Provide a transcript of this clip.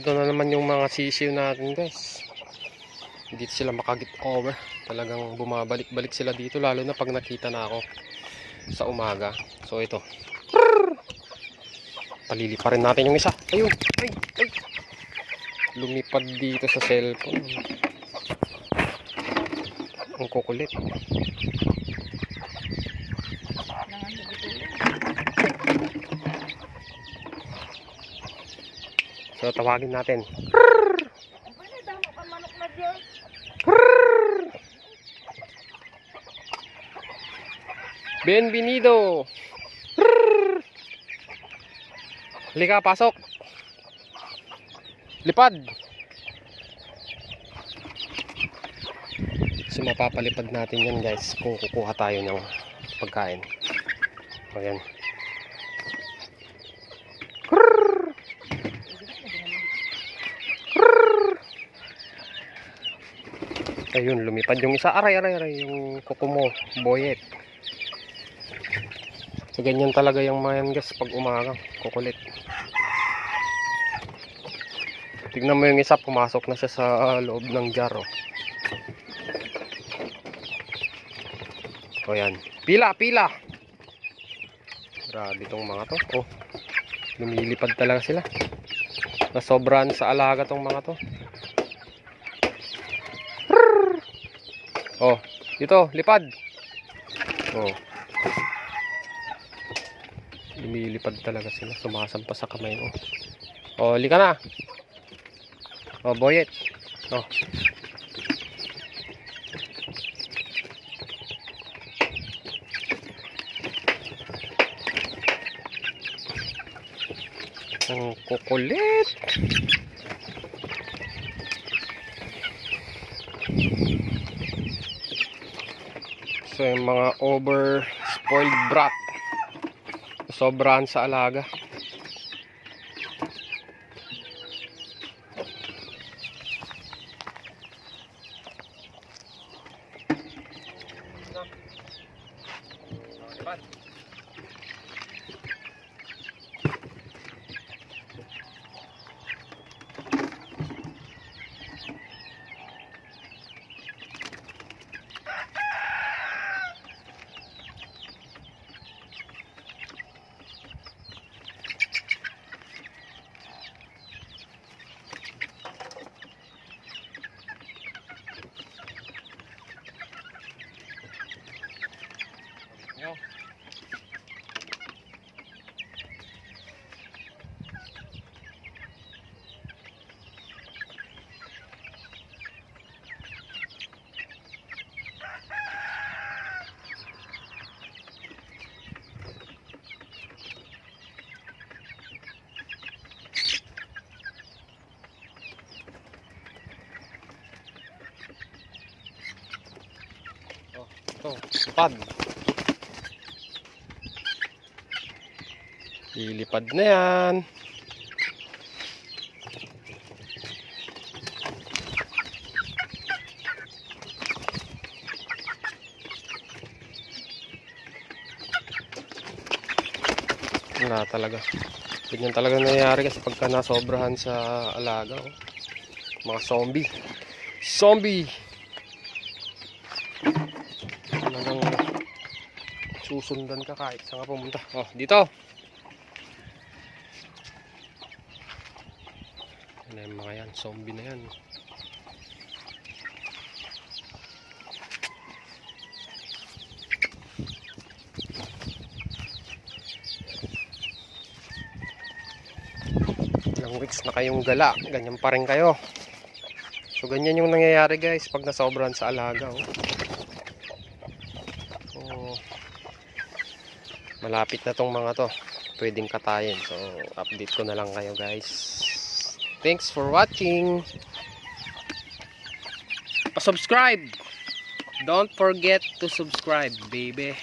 eto na naman yung mga sisiw natin guys. Hindi sila makagit over. Talagang bumabalik-balik sila dito lalo na pag nakita na ako sa umaga. So ito. Palili pa rin natin yung isa. Ayun. Ay, ay. Lumipad dito sa cellphone. Ang kukulit. So tawagin natin. Bienvenido. Halika, pasok. Lipad. So mapapalipad natin yan guys kung kukuha tayo ng pagkain. Ayan. Ayun, lumipad yung isa. Aray, aray, aray. Yung kuko mo, boyet. So, ganyan talaga yung mga yan guys pag umaga. Kukulit. Tignan mo yung isa, pumasok na siya sa loob ng jar. Oh. O yan. Pila, pila! Grabe tong mga to. Oh. Lumilipad talaga sila. Nasobrahan sa alaga tong mga to. Oh, dito, lipad. Oh. Lumilipad talaga sila. Sumasampa sa kamay mo. Oh, lika na. Oh, boyet. Oh. Ang kukulit. So yung mga over spoiled brat. Sobrahan sa alaga. Yo. Oh, ito, lipad. Lilipad na yan. Wala talaga. Ganyan talaga nangyayari kasi pagka nasobrahan sa alaga. Oh. Mga zombie. Zombie! Talagang susundan ka kahit saan ka pumunta. Oh, dito! Ano yung mga yan? Zombie na yan. Ilang weeks na kayong gala. Ganyan pa rin kayo. So, ganyan yung nangyayari guys pag nasobran sa alaga. Oh. So, malapit na tong mga to. Pwedeng katayin. So, update ko na lang kayo guys. Thanks for watching. Pa-subscribe. Don't forget to subscribe, baby.